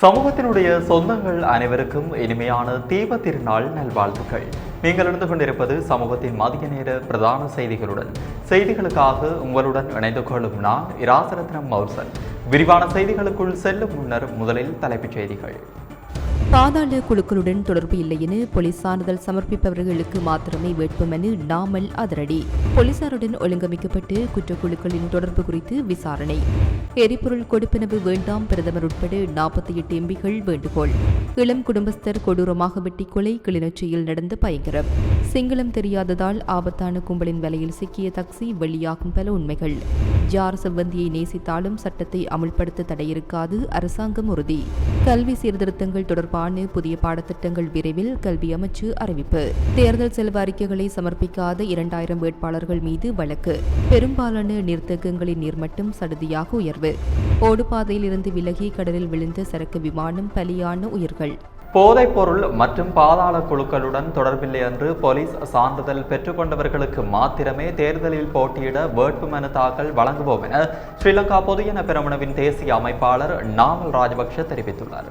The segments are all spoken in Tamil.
சமூகத்தினுடைய சொந்தங்கள் அனைவருக்கும் இனிமையான தீப திருநாள் நல்வாழ்த்துக்கள். நீங்கள் இருந்து கொண்டிருப்பது சமூகத்தின் மதிய நேர பிரதான செய்திகளுடன். செய்திகளுக்காக உங்களுடன் இணைந்து கொள்ளும் நான் இராசரத்னம் மௌசன் விரிவான செய்திகளுக்குள் செல்லும் முன்னர் முதலில் தலைப்புச் செய்திகள். பாதாள குழுக்களுடன் தொடர்பு இல்லை என போலீஸ் சான்றிதழ் சமர்ப்பிப்பவர்களுக்கு மாத்திரமே வேட்புமனு நாமல் அதிரடி. போலீசாருடன் ஒழுங்கமைக்கப்பட்டு குற்றக்குழுக்களின் தொடர்பு குறித்து விசாரணை. எரிபொருள் கொடுப்பினவு வேண்டாம் பிரதமர் உட்பட நாற்பத்தி எட்டு எம்பிகள் வேண்டுகோள். இளம் குடும்பஸ்தர் கொடூரமாக வெட்டி கொலை கிளிநொச்சியில் நடந்த பயங்கரம். சிங்களம் தெரியாததால் ஆபத்தான கும்பலின் வலையில் சிக்கிய தக்சி வெளியாகும் பல உண்மைகள். ஜார் செவ்வந்தியை நேசித்தாலும் சட்டத்தை அமுல்படுத்த தடையிருக்காது அரசாங்கம் உறுதி. கல்வி சீர்திருத்தங்கள் தொடர்பான புதிய பாடத்திட்டங்கள் விரைவில் கல்வி அமைச்சு அறிவிப்பு. தேர்தல் செலவு அறிக்கைகளை சமர்ப்பிக்காத இரண்டாயிரம் வேட்பாளர்கள் மீது வழக்கு. பெரும்பாலான நீர்த்தேக்கங்களின் நீர்மட்டம் சடுதியாக உயர்வு. ஓடுபாதையில் இருந்து விலகி கடலில் விழுந்த சரக்கு விமானம் பலியான உயிர்கள். போதைப்பொருள் மற்றும் பாதாள குழுக்களுடன் தொடர்பில்லை என்று போலீஸ் சான்றிதழ் பெற்றுக்கொண்டவர்களுக்கு மாத்திரமே தேர்தலில் போட்டியிட வேட்புமனு தாக்கல் வழங்குவோம் என ஸ்ரீலங்கா பொதுஜன பெரமுனவின் தேசிய அமைப்பாளர் நாமல் ராஜபக்ஷ தெரிவித்துள்ளார்.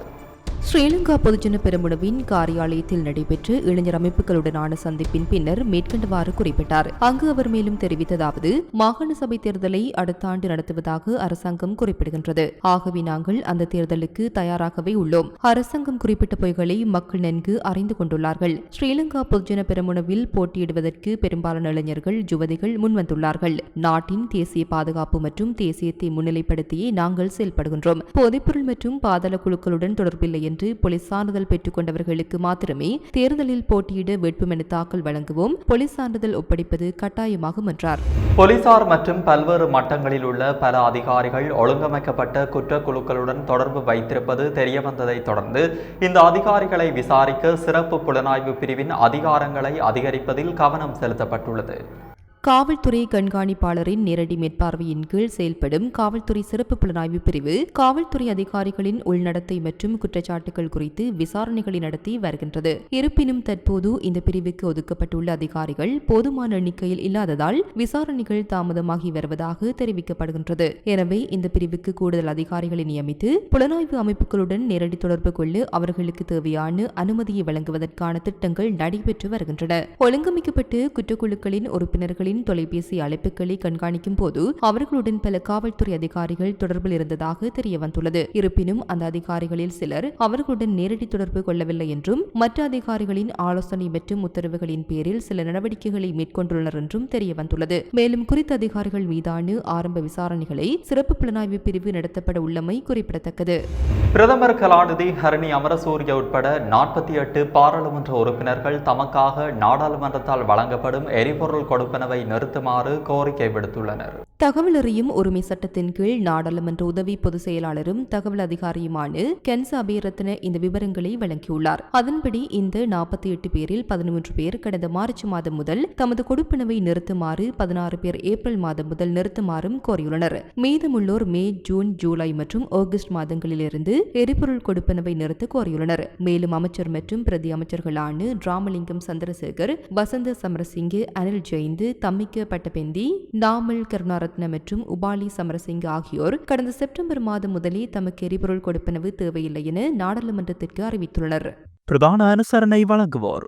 ஸ்ரீலங்கா பொதுஜன பெருமுனவின் காரியாலயத்தில் நடைபெற்ற இளைஞர் அமைப்புகளுடனான சந்திப்பின் பின்னர் மேற்கண்டவாறு குறிப்பிட்டார். அங்கு அவர் மேலும் தெரிவித்ததாவது மாகாண சபை தேர்தலை அடுத்த ஆண்டு நடத்துவதாக அரசாங்கம் குறிப்பிடுகின்றது. ஆகவே நாங்கள் அந்த தேர்தலுக்கு தயாராகவே உள்ளோம். அரசாங்கம் குறிப்பிட்ட பொய்களை மக்கள் நன்கு அறிந்து கொண்டுள்ளார்கள். ஸ்ரீலங்கா பொதுஜன பெருமுனவில் போட்டியிடுவதற்கு பெரும்பாலான இளைஞர்கள் யுவதிகள் முன்வந்துள்ளார்கள். நாட்டின் தேசிய பாதுகாப்பு மற்றும் தேசியத்தை முன்னிலைப்படுத்தியே நாங்கள் செயல்படுகின்றோம். போதைப்பொருள் மற்றும் பாதாள குழுக்களுடன் தொடர்பில்லை என்று போலீஸ் சான்றிதழ் பெற்றுக் கொண்டவர்களுக்கு மாத்திரமே தேர்தலில் போட்டியிட வேட்புமனு தாக்கல் வழங்குவோம் போலீஸ் சான்றிதழ் ஒப்படைப்பது கட்டாயமாகும் என்றார். போலீசார் மற்றும் பல்வேறு மட்டங்களில் உள்ள பல அதிகாரிகள் ஒழுங்கமைக்கப்பட்ட குற்றக்குழுக்களுடன் தொடர்பு வைத்திருப்பது தெரியவந்ததை தொடர்ந்து இந்த அதிகாரிகளை விசாரிக்க சிறப்பு புலனாய்வு பிரிவின் அதிகாரங்களை அதிகரிப்பதில் கவனம் செலுத்தப்பட்டுள்ளது. காவல்துறை கண்காணிப்பாளரின் நேரடி மேற்பார்வையின் கீழ் செயல்படும் காவல்துறை சிறப்பு புலனாய்வு பிரிவு காவல்துறை அதிகாரிகளின் உள்நடத்தை மற்றும் குற்றச்சாட்டுகள் குறித்து விசாரணைகளை நடத்தி வருகின்றது. இருப்பினும் தற்போது இந்த பிரிவுக்கு ஒதுக்கப்பட்டுள்ள அதிகாரிகள் போதுமான எண்ணிக்கையில் இல்லாததால் விசாரணைகள் தாமதமாகி வருவதாக தெரிவிக்கப்படுகின்றது. எனவே இந்த பிரிவுக்கு கூடுதல் அதிகாரிகளை நியமித்து புலனாய்வு அமைப்புகளுடன் நேரடி தொடர்பு கொள்ள அவர்களுக்கு தேவையான அனுமதியை வழங்குவதற்கான திட்டங்கள் நடைபெற்று வருகின்றன. ஒழுங்கமைக்கப்பட்டு குற்றக்குழுக்களின் உறுப்பினர்களின் தொலைபேசி அழைப்புகளை கண்காணிக்கும் போது அவர்களுடன் பல காவல்துறை அதிகாரிகள் தொடர்பில் இருந்ததாக தெரியவந்துள்ளது. இருப்பினும் அந்த அதிகாரிகளில் சிலர் அவர்களுடன் நேரடி தொடர்பு கொள்ளவில்லை என்றும் மற்ற அதிகாரிகளின் ஆலோசனை மற்றும் உத்தரவுகளின் பேரில் சில நடவடிக்கைகளை மேற்கொண்டுள்ளனர் என்றும் தெரியவந்துள்ளது. மேலும் குறித்த அதிகாரிகள் மீதான ஆரம்ப விசாரணைகளை சிறப்பு புலனாய்வு பிரிவு நடத்தப்பட உள்ளமை குறிப்பிடத்தக்கது. பிரதமர் கலாநிதி ஹரணி அமரசூரிய உட்பட நாற்பத்தி எட்டு பாராளுமன்ற உறுப்பினர்கள் தமக்காக நாடாளுமன்றத்தால் வழங்கப்படும் எரிபொருள் கொடுப்பனவை நிறுத்துமாறு கோரிக்கை விடுத்துள்ளனர். தகவல் அறியும் உரிமை சட்டத்தின் கீழ் நாடாளுமன்ற உதவி பொதுச் செயலாளரும் தகவல் அதிகாரியுமான கென்ச அபேரத்ன இந்த விவரங்களை வழங்கியுள்ளார். அதன்படி இந்த நாற்பத்தி எட்டு பேரில் பதிமூன்று பேர் கடந்த மார்ச் மாதம் முதல் தமது கொடுப்பினவை நிறுத்துமாறு பதினாறு பேர் ஏப்ரல் மாதம் முதல் நிறுத்துமாறும் கோரியுள்ளனர். மீதமுள்ளோர் மே ஜூன் ஜூலை மற்றும் ஆகஸ்ட் மாதங்களிலிருந்து எரிபொருள் கொடுப்பினவை நிறுத்த கோரியுள்ளனர். மேலும் அமைச்சர் மற்றும் பிரதி அமைச்சர்களான ராமலிங்கம் சந்திரசேகர் வசந்த சமரசிங்கு அனில் ஜெயந்து தம் தம்மிக்க பட்டபெந்தி நாமல் கருணாரத்ன மற்றும் உபாலி சமரசிங்க ஆகியோர் கடந்த செப்டம்பர் மாதம் முதலே தமக்கு எரிபொருள் கொடுப்பனவு தேவையில்லை என நாடாளுமன்றத்திற்கு அறிவித்துள்ளனர். பிரதான அனுசரணை வழங்குவோர்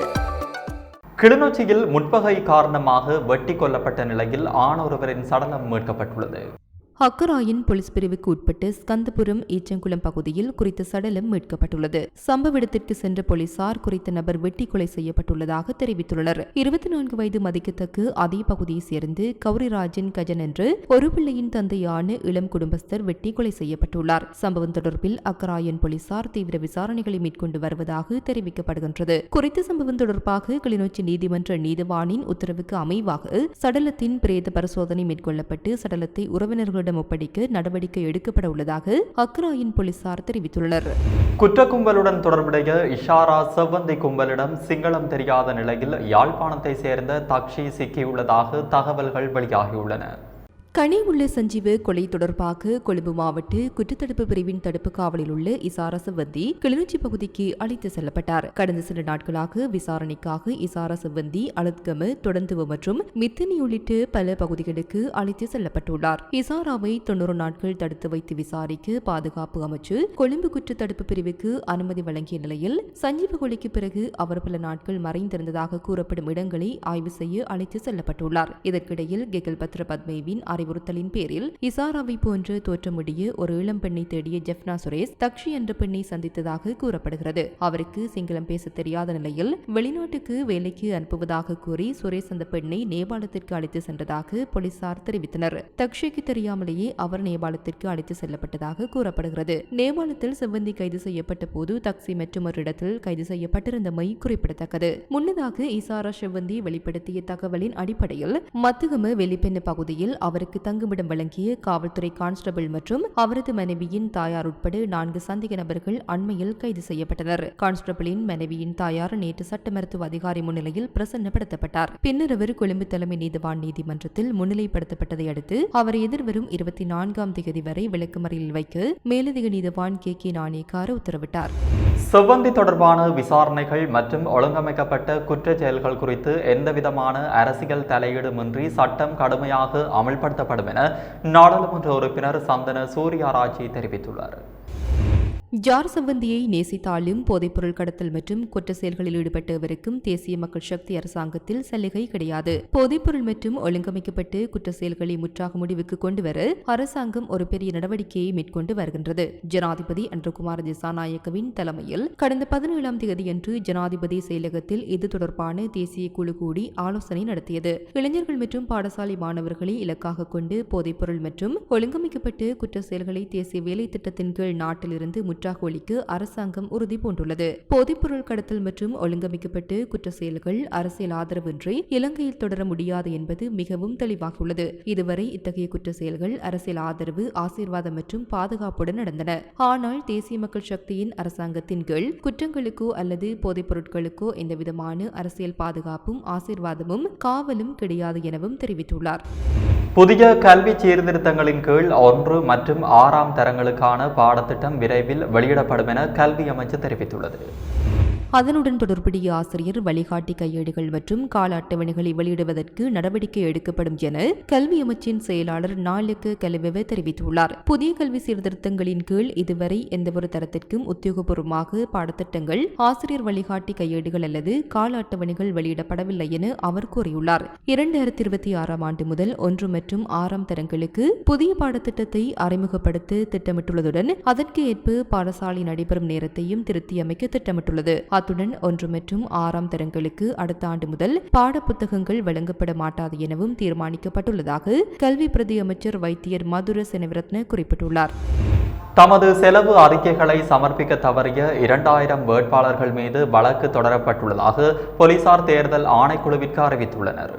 கிளிநொச்சியில் முற்பகை காரணமாக வெட்டி கொல்லப்பட்ட நிலையில் ஆணொருவரின் சடலம் மீட்கப்பட்டுள்ளது. ஹக்கராயின் போலீஸ் பிரிவுக்கு உட்பட்டு ஸ்கந்தபுரம் ஈச்சங்குளம் பகுதியில் குறித்த சடலம் மீட்கப்பட்டுள்ளது. சம்பவ இடத்திற்கு சென்ற போலீசார் குறித்த நபர் வெட்டி கொலை செய்யப்பட்டுள்ளதாக தெரிவித்துள்ளனர். இருபத்தி நான்கு வயது மதிக்கத்தக்க அதே பகுதியைச் சேர்ந்து கௌரிராஜன் கஜன் என்று ஒரு பிள்ளையின் தந்தையான இளம் குடும்பஸ்தர் வெட்டி கொலை செய்யப்பட்டுள்ளார். சம்பவம் தொடர்பில் அக்கராயன் போலீசார் தீவிர விசாரணைகளை மேற்கொண்டு வருவதாக தெரிவிக்கப்படுகின்றது. குறித்த சம்பவம் தொடர்பாக கிளிநொச்சி நீதிமன்ற நீதிவானின் உத்தரவுக்கு அமைவாக சடலத்தின் பிரேத பரிசோதனை மேற்கொள்ளப்பட்டு சடலத்தை உறவினர்களிடம் போலீசாரிடம் ஒப்படைக்க நடவடிக்கை எடுக்கப்பட உள்ளதாக அக்ராயின் போலீசார் தெரிவித்துள்ளனர். குற்ற கும்பலுடன் தொடர்புடைய இஷாரா செவ்வந்தி கும்பலிடம் சிங்களம் தெரியாத நிலையில் யாழ்ப்பாணத்தை சேர்ந்த தக்ஷி சிக்கியுள்ளதாக தகவல்கள் வெளியாகியுள்ளன. கனி உள்ள சஞ்சீவ கொலை தொடர்பாக கொழும்பு மாவட்ட குற்றத்தடுப்பு பிரிவின் தடுப்பு காவலில் உள்ள இசாரா கிளிநொச்சி பகுதிக்கு அழைத்து செல்லப்பட்டார். கடந்த சில நாட்களாக விசாரணைக்காக இசாரா அலத்கம தொடந்துவ மற்றும் மித்தனி உள்ளிட்ட பல பகுதிகளுக்கு அழைத்து செல்லப்பட்டுள்ளார். இசாராவை தொண்ணூறு நாட்கள் தடுத்து வைத்து விசாரிக்க பாதுகாப்பு அமைச்சு கொழும்பு குற்றத்தடுப்பு பிரிவுக்கு அனுமதி வழங்கிய நிலையில் சஞ்சீவ கொலைக்கு பிறகு அவர் பல நாட்கள் மறைந்திருந்ததாக கூறப்படும் இடங்களை ஆய்வு செய்ய அழைத்து செல்லப்பட்டுள்ளார். இதற்கிடையில் கெகல் பத்ர பத்மேவின் அறிவுறுத்தலின் பேரில் இசாராவை போன்று தோற்றமுடிய ஒரு இளம் பெண்ணை தேடிய ஜெஃப்னா சுரேஷ் தக்ஷி என்ற பெண்ணை சந்தித்ததாக கூறப்படுகிறது. அவருக்கு சிங்களம் பேச தெரியாத நிலையில் வெளிநாட்டுக்கு வேலைக்கு அனுப்புவதாக கூறி சுரேஷ் அந்த பெண்ணை நேபாளத்திற்கு அழைத்து சென்றதாக போலீசார் தெரிவித்தனர். தக்ஷிக்கு தெரியாமலேயே அவர் நேபாளத்திற்கு அழைத்து செல்லப்பட்டதாக கூறப்படுகிறது. நேபாளத்தில் செவ்வந்தி கைது செய்யப்பட்ட போது தக்சி மற்றும் ஒரு இடத்தில் கைது செய்யப்பட்டிருந்தமை குறிப்பிடத்தக்கது. முன்னதாக இசாரா செவ்வந்தி வெளிப்படுத்திய தகவலின் அடிப்படையில் மத்துகம வெளிப்பெண்ணு பகுதியில் அவருக்கு அவருக்கு தங்குமிடம் வழங்கிய காவல்துறை கான்ஸ்டபிள் மற்றும் அவரது மனைவியின் தாயார் உட்பட நான்கு சந்தேக நபர்கள் அண்மையில் கைது செய்யப்பட்டனர். கான்ஸ்டபிளின் மனைவியின் தாயார் நேற்று சட்ட மருத்துவ அதிகாரி முன்னிலையில் பிரசன்னப்படுத்தப்பட்டார். பின்னர் அவர் கொழும்பு தலைமை நீதிவான் நீதிமன்றத்தில் முன்னிலைப்படுத்தப்பட்டதை அடுத்து அவர் எதிர்வரும் இருபத்தி நான்காம் தேதி வரை விளக்குமறையில் வைக்க மேலதிக நீதிவான் கே. கே. நாணயக்கார உத்தரவிட்டார். செவ்வந்தி தொடர்பான விசாரணைகள் மற்றும் ஒழுங்கமைக்கப்பட்ட குற்ற செயல்கள் குறித்து எந்தவிதமான அரசியல் தலையீடுமின்றி சட்டம் கடுமையாக அமல்படுத்த அமல்படுத்தப்படும் என நாடாளுமன்ற உறுப்பினர் சந்தன சூர்யாராஜி தெரிவித்துள்ளார். ஜார் சம்பந்தியை நேசித்தாலும் போதைப்பொருள் கடத்தல் மற்றும் குற்ற செயல்களில் ஈடுபட்டவருக்கும் தேசிய மக்கள் சக்தி அரசாங்கத்தில் சலுகை கிடையாது. போதைப்பொருள் மற்றும் ஒழுங்கமைக்கப்பட்டு குற்ற செயல்களை முற்றாக முடிவுக்கு கொண்டுவர அரசாங்கம் ஒரு பெரிய நடவடிக்கையை மேற்கொண்டு வருகின்றது. ஜனாதிபதி அன்றகுமார் திசாநாயக்கவின் தலைமையில் கடந்த பதினேழாம் தேதியன்று ஜனாதிபதி செயலகத்தில் இது தொடர்பான தேசிய குழு கூடி ஆலோசனை நடத்தியது. இளைஞர்கள் மற்றும் பாடசாலை மாணவர்களை இலக்காக கொண்டு போதைப்பொருள் மற்றும் ஒழுங்கமைக்கப்பட்டு குற்ற செயல்களை தேசிய வேலை திட்டத்தின் கீழ் நாட்டிலிருந்து குற்றாகோலிக்கு அரசாங்கம் உறுதி பூண்டுள்ளது போதைப்பொருள் கடத்தல் மற்றும் ஒழுங்கமைக்கப்பட்டு குற்ற செயல்கள் அரசியல் ஆதரவின்றி இலங்கையில் தொடர முடியாது என்பது மிகவும் தெளிவாகியுள்ளது. இதுவரை இத்தகைய குற்ற செயல்கள் அரசியல் ஆதரவு ஆசீர்வாதம் மற்றும் பாதுகாப்புடன் நடந்தன. ஆனால் தேசிய மக்கள் சக்தியின் அரசாங்கத்தின் கீழ் குற்றங்களுக்கோ அல்லது போதைப் பொருட்களுக்கோ எந்தவிதமான அரசியல் பாதுகாப்பும் ஆசீர்வாதமும் காவலும் கிடையாது எனவும் தெரிவித்துள்ளார். புதிய கல்வி சீர்திருத்தங்களின் கீழ் ஒன்று மற்றும் ஆறாம் தரங்களுக்கான பாடத்திட்டம் விரைவில் வெளியிடப்படும் என கல்வி அமைச்சு தெரிவித்துள்ளது. அதனுடன் தொடர்புடைய ஆசிரியர் வழிகாட்டி கையேடுகள் மற்றும் கால அட்டவணைகளை வெளியிடுவதற்கு நடவடிக்கை எடுக்கப்படும் என கல்வி அமைச்சின் செயலாளர் நாளுக்கு கல்விவ தெரிவித்துள்ளார். புதிய கல்வி சீர்திருத்தங்களின் கீழ் இதுவரை எந்தவொரு தரத்திற்கும் உத்தியோகபூர்வமாக பாடத்திட்டங்கள் ஆசிரியர் வழிகாட்டி கையேடுகள் அல்லது கால அட்டவணைகள் வெளியிடப்படவில்லை என அவர் கூறியுள்ளார். இரண்டாயிரத்தி இருபத்தி ஆறாம் ஆண்டு முதல் ஒன்று மற்றும் ஆறாம் தரங்களுக்கு புதிய பாடத்திட்டத்தை அறிமுகப்படுத்த திட்டமிட்டுள்ளதுடன் அதற்கு ஏற்ப பாடசாலை நடைபெறும் நேரத்தையும் திருத்தியமைக்க திட்டமிட்டுள்ளது. அத்துடன் ஒன்று மற்றும் ஆறாம் தரங்களுக்கு அடுத்த ஆண்டு முதல் பாடப்புத்தகங்கள் வழங்கப்பட மாட்டாது எனவும் தீர்மானிக்கப்பட்டுள்ளதாக கல்வி பிரதி அமைச்சர் வைத்தியர் மதுர செனவிரத்ன குறிப்பிட்டுள்ளார். தமது செலவு அறிக்கைகளை சமர்ப்பிக்க தவறிய இரண்டாயிரம் வேட்பாளர்கள் மீது வழக்கு தொடரப்பட்டுள்ளதாக போலீசார் தேர்தல் ஆணைக்குழுவிற்கு அறிவித்துள்ளனர்.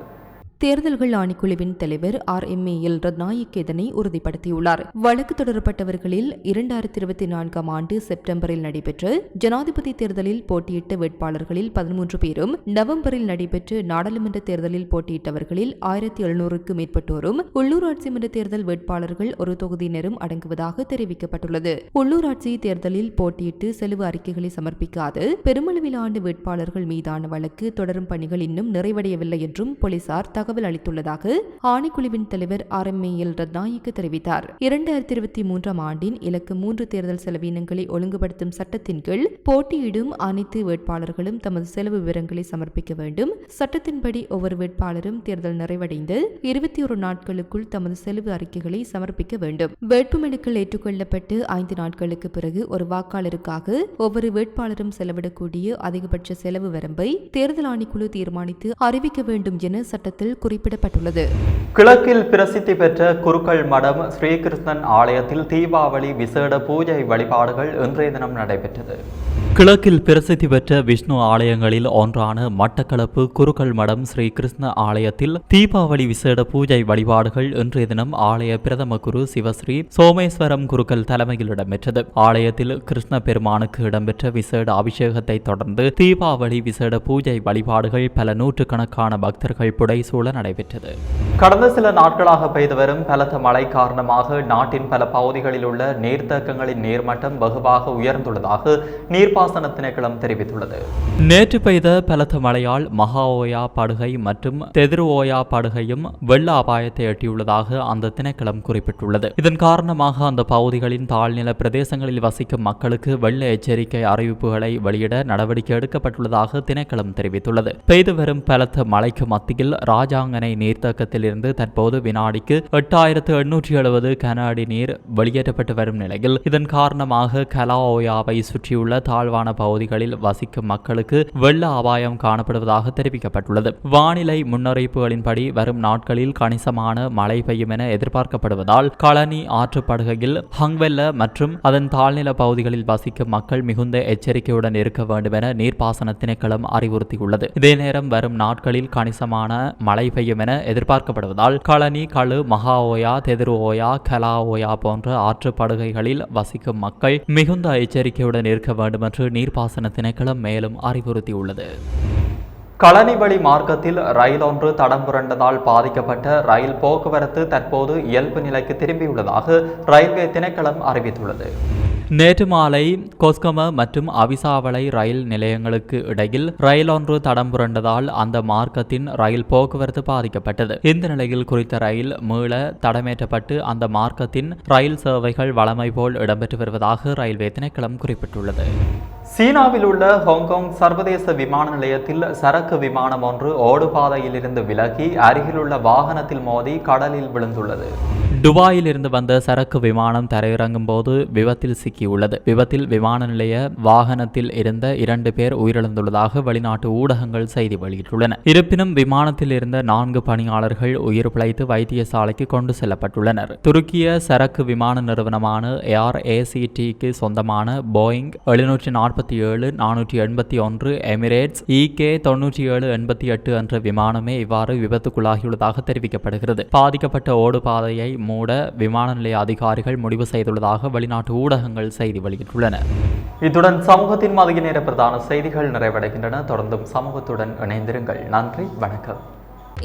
தேர்தல்கள் ஆணைக்குழுவின் தலைவர் R. M. A. L. Ratnayake இதனை உறுதிப்படுத்தியுள்ளார். வழக்கு தொடரப்பட்டவர்களில் இரண்டாயிரத்தி இருபத்தி நான்காம் ஆண்டு செப்டம்பரில் நடைபெற்ற ஜனாதிபதி தேர்தலில் போட்டியிட்ட வேட்பாளர்களில் பதிமூன்று பேரும் நவம்பரில் நடைபெற்ற நாடாளுமன்ற தேர்தலில் போட்டியிட்டவர்களில் ஆயிரத்தி எழுநூறுக்கும் மேற்பட்டோரும் உள்ளூராட்சி மன்ற தேர்தல் வேட்பாளர்கள் ஒரு தொகுதியினரும் அடங்குவதாக தெரிவிக்கப்பட்டுள்ளது. உள்ளூராட்சி தேர்தலில் போட்டியிட்டு செலவு அறிக்கைகளை சமர்ப்பிக்காது பெருமளவிலான வேட்பாளர்கள் மீதான வழக்கு தொடரும் பணிகள் இன்னும் நிறைவடையவில்லை என்றும் போலீசார் தகவல் தகவல் அளித்துள்ளதாக ஆணைக்குழுவின் தலைவர் ஆர் எம் எல் ரத்நாயக்கு தெரிவித்தார். இரண்டாயிரத்தி இருபத்தி மூன்றாம் ஆண்டின் இலக்கு மூன்று தேர்தல் செலவினங்களை ஒழுங்குபடுத்தும் சட்டத்தின் கீழ் போட்டியிடும் அனைத்து வேட்பாளர்களும் தமது செலவு விவரங்களை சமர்ப்பிக்க வேண்டும். சட்டத்தின்படி ஒவ்வொரு வேட்பாளரும் தேர்தல் நிறைவடைந்து இருபத்தி ஒரு நாட்களுக்குள் தமது செலவு அறிக்கைகளை சமர்ப்பிக்க வேண்டும். வேட்புமனுக்கள் ஏற்றுக்கொள்ளப்பட்டு ஐந்து நாட்களுக்கு பிறகு ஒரு வாக்காளருக்காக ஒவ்வொரு வேட்பாளரும் செலவிடக்கூடிய அதிகபட்ச செலவு வரம்பை தேர்தல் ஆணைக்குழு தீர்மானித்து அறிவிக்க வேண்டும் என சட்டத்தில் குறிப்பிடப்பட்டுள்ளது. கிழக்கில் பிரசித்தி பெற்ற குருக்கள் மடம் ஸ்ரீகிருஷ்ணன் ஆலயத்தில் தீபாவளி விசேட பூஜை வழிபாடுகள் இன்றைய தினம் நடைபெற்றது. கிழக்கில் பிரசித்தி பெற்ற விஷ்ணு ஆலயங்களில் ஒன்றான மட்டக்களப்பு குருக்கள் மடம் ஸ்ரீ கிருஷ்ண ஆலயத்தில் தீபாவளி விசேட பூஜை வழிபாடுகள் இன்றைய தினம் ஆலய பிரதம குரு சிவஸ்ரீ சோமேஸ்வரம் குருக்கள் தலைமையில் இடம்பெற்றது. ஆலயத்தில் கிருஷ்ண பெருமானுக்கு இடம்பெற்ற விசேட அபிஷேகத்தை தொடர்ந்து தீபாவளி விசேட பூஜை வழிபாடுகள் பல நூற்றுக்கணக்கான பக்தர்கள் புடைசூழ நடைபெற்றது. கடந்த சில நாட்களாக பெய்து வரும் பலத்த மழை காரணமாக நாட்டின் பல பகுதிகளில் உள்ள நீர்த்தேக்கங்களின் நீர்மட்டம் வெகுவாக உயர்ந்துள்ளதாக நீர்ப்பாசன திணைக்களம் தெரிவித்துள்ளது. நேற்று பெய்த பலத்த மழையால் மகா ஓயா படுகை மற்றும் தெதிரு ஓயா படுகையும் வெள்ள அபாயத்தை எட்டியுள்ளதாக அந்த திணைக்களம் குறிப்பிட்டுள்ளது. இதன் காரணமாக அந்த பகுதிகளின் தாழ்நில பிரதேசங்களில் வசிக்கும் மக்களுக்கு வெள்ள எச்சரிக்கை அறிவிப்புகளை வெளியிட நடவடிக்கை எடுக்கப்பட்டுள்ளதாக திணைக்களம் தெரிவித்துள்ளது. பெய்து வரும் பலத்த மழைக்கு மத்தியில் ராஜாங்கனை இருந்து தற்போது வினாடிக்கு எட்டாயிரத்து எண்ணூற்றி எழுபது கனஅடி நீர் வெளியேற்றப்பட்டு வரும் நிலையில். இதன் காரணமாக கலாஓயாவை சுற்றியுள்ள தாழ்வான பகுதிகளில் வசிக்கும் மக்களுக்கு வெள்ள அபாயம் காணப்படுவதாக தெரிவிக்கப்பட்டுள்ளது. வானிலை முன்னறிவிப்புகளின்படி வரும் நாட்களில் கணிசமான மழை பெய்யும் என எதிர்பார்க்கப்படுவதால் களனி ஆற்றுப்படுகையில் ஹங்வெல்ல மற்றும் அதன் தாழ்நில பகுதிகளில் வசிக்கும் மக்கள் மிகுந்த எச்சரிக்கையுடன் இருக்க வேண்டும் என நீர்ப்பாசன திணைக்களம் அறிவுறுத்தியுள்ளது. இதே நேரம் வரும் நாட்களில் கணிசமான மழை பெய்யும் என பார்க்கப்படுவதால் களனி களு மகா ஓயா தெதிரு ஓயா கலா ஓயா போன்ற ஆற்றுப்படுகைகளில் வசிக்கும் மக்கள் மிகுந்த எச்சரிக்கையுடன் இருக்க வேண்டும் என்று நீர்ப்பாசன திணைக்களம் மேலும் அறிவுறுத்தியுள்ளது. களனி வழி மார்க்கத்தில் ரயில் ஒன்று தடம் புரண்டதால் பாதிக்கப்பட்ட ரயில் போக்குவரத்து தற்போது இயல்பு நிலைக்கு திரும்பியுள்ளதாக ரயில்வே திணைக்களம் அறிவித்துள்ளது. நேற்று மாலை கொஸ்கம மற்றும் அவிசாவளை ரயில் நிலையங்களுக்கு இடையில் ரயில் ஒன்று தடம் புரண்டதால் அந்த மார்க்கத்தின் ரயில் போக்குவரத்து பாதிக்கப்பட்டது. இந்த நிலையில் குறித்த ரயில் மீள தடமேற்றப்பட்டு அந்த மார்க்கத்தின் ரயில் சேவைகள் வளமை போல் இடம்பெற்று வருவதாக ரயில்வே திணைக்களம் குறிப்பிட்டுள்ளது. சீனாவில் உள்ள ஹாங்காங் சர்வதேச விமான நிலையத்தில் சரக்கு விமானம் ஒன்று ஓடுபாதையிலிருந்து விலகி அருகிலுள்ள வாகனத்தில் மோதி கடலில் விழுந்துள்ளது. துபாயில் இருந்து வந்த சரக்கு விமானம் தரையிறங்கும் போது விபத்தில் சிக்கியுள்ளது. விபத்தில் விமான நிலைய வாகனத்தில் இருந்த இரண்டு பேர் உயிரிழந்துள்ளதாக வெளிநாட்டு ஊடகங்கள் செய்தி வெளியிட்டுள்ளன. இருப்பினும் விமானத்தில் இருந்த நான்கு பணியாளர்கள் உயிர் பிழைத்து வைத்தியசாலைக்கு கொண்டு செல்லப்பட்டுள்ளனர். துருக்கிய சரக்கு விமான நிறுவனமான ஏர் ஏசிடிக்கு சொந்தமான போயிங் எழுநூற்றி நாற்பத்தி ஏழு நானூற்றி எண்பத்தி ஒன்று எமிரேட்ஸ் இகே தொன்னூற்றி ஏழு எண்பத்தி எட்டு என்ற விமானமே இவ்வாறு விபத்துக்குள்ளாகியுள்ளதாக தெரிவிக்கப்படுகிறது. பாதிக்கப்பட்ட ஓடுபாதையை மூட விமான நிலைய அதிகாரிகள் முடிவு செய்துள்ளதாக வெளிநாட்டு ஊடகங்கள் செய்தி வெளியிட்டுள்ளன. இத்துடன் சமூகத்தின் மதிய நேர பிரதான செய்திகள் நிறைவடைகின்றன. தொடர்ந்தும் சமூகத்துடன் இணைந்திருங்கள். நன்றி வணக்கம்.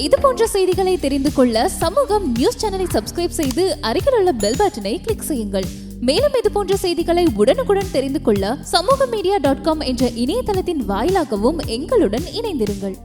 இது போன்ற செய்திகளை தெரிந்து கொள்ள சமூகம் நியூஸ் சேனலை சப்ஸ்கிரைப் செய்து அருகில் உள்ள பெல் பட்டனை கிளிக் செய்யுங்கள். மேலும் இது போன்ற செய்திகளை உடனுக்குடன் தெரிந்து கொள்ள சமூக மீடியா டாட் காம் என்ற இணையதளத்தின் வாயிலாகவும் எங்களுடன் இணைந்திருங்கள்.